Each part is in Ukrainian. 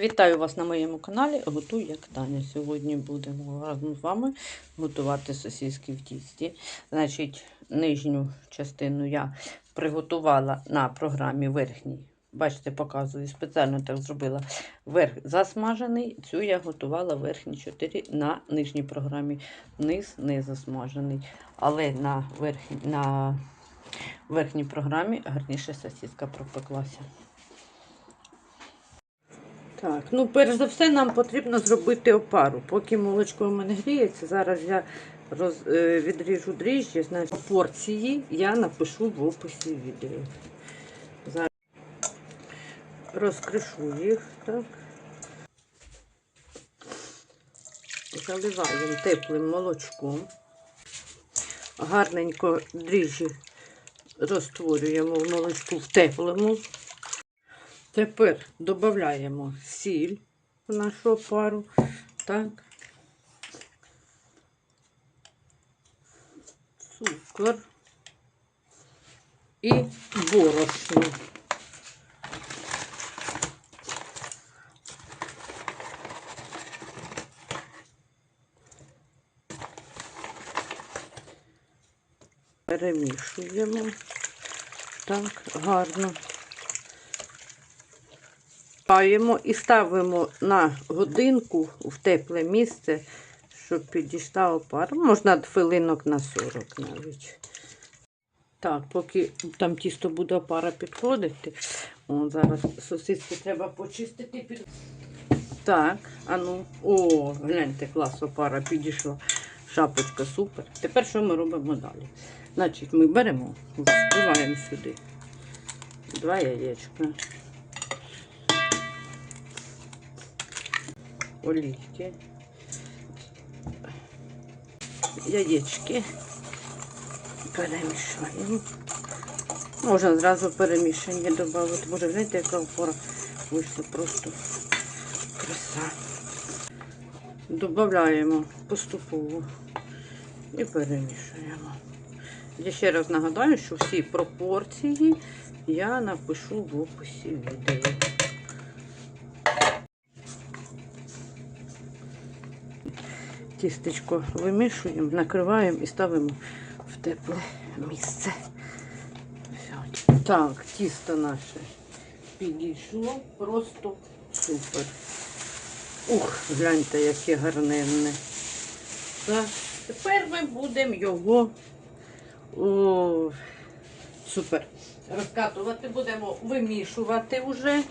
Вітаю вас на моєму каналі. Готую як Таня. Сьогодні будемо разом з вами готувати сосиски в тісті. Значить, нижню частину я приготувала на програмі верхній. Бачите, показую, спеціально так зробила. Верх засмажений. Цю я готувала верхні 4 на нижній програмі. Низ не засмажений. Але на верхній, на верхній програмі гарніше сосиска пропеклася. Так, ну перш за все нам потрібно зробити опару. Поки молочко у мене гріється, зараз я роз, е, відріжу дріжджі, значить порції я напишу в описі відео. Зараз розкришу їх, так. Заливаємо теплим молочком. Гарненько дріжджі розтворюємо в молочку в теплому. Тепер додаємо сіль в нашу опару. Так. Цукор і борошно. Перемішуємо так гарно. Паємо і ставимо на годинку в тепле місце, щоб підійшла опара. Можна хвилинок на 40 навіть. Так, поки там тісто буде опара підходити. О, зараз сосиски треба почистити. Під... Так, а ну, о, гляньте, клас, опара підійшла. Шапочка супер. Тепер що ми робимо далі? Значить, ми беремо, вбиваємо сюди два яєчка. Олійки, яєчки перемішаємо. Можна зразу перемішання додати. Боже, знаєте, яка опора вийшла просто краса. Додаємо поступово і перемішуємо. Я ще раз нагадаю, що всі пропорції я напишу в описі відео. Тістечко вимішуємо, накриваємо і ставимо в тепле місце. Все. Так, тісто наше підійшло, просто супер. Ух, гляньте, яке гарненне. Так, тепер ми будемо його о, супер. Розкатувати будемо вимішувати вже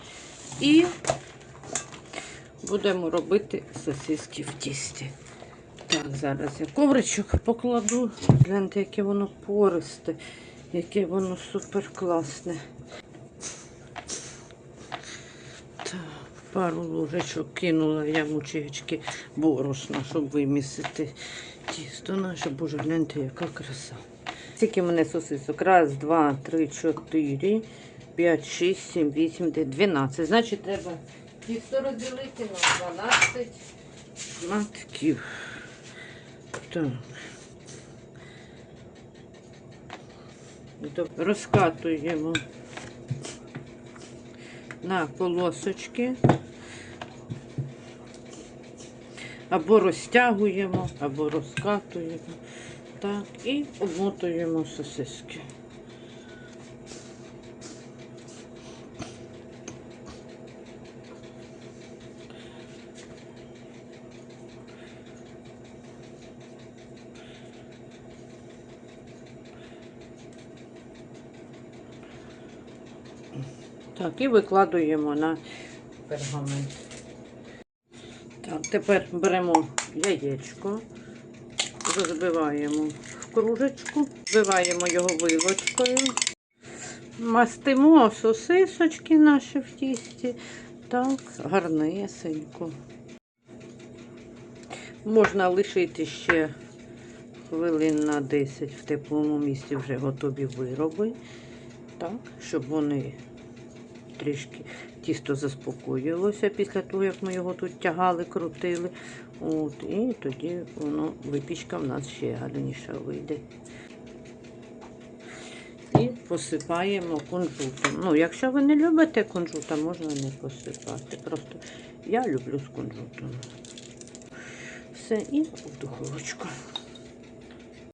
і будемо робити сосиски в тісті. Так, зараз я ковричок покладу. Гляньте, яке воно пористе, яке воно супер класне. Пару ложечок кинула я мучечки борошна, щоб вимісити тісто наше. Боже, гляньте, яка краса. Скільки мене сосисок? Раз, два, три, чотири, п'ять, шість, сім, вісім, дванадцять. Значить, треба тісто розділити на 12 шматків. Так. Розкатуємо на полосочки. Або розтягуємо, або розкатуємо. Так, і обмотуємо сосиски. Так, і викладуємо на пергамент. Так, тепер беремо яєчко, розбиваємо в кружечку, вбиваємо його вилочкою, мастимо сосисочки наші в тісті. Так, гарнесенько. Можна лишити ще хвилин на 10 в теплому місці вже готові вироби, так, щоб вони трішки тісто заспокоїлося після того, як ми його тут тягали, крутили. От, І тоді воно випічка в нас ще гарніша вийде. І посипаємо кунжутом. Ну, якщо ви не любите кунжута, можна не посипати. Просто я люблю з кунжутом. Все, і в духовочку.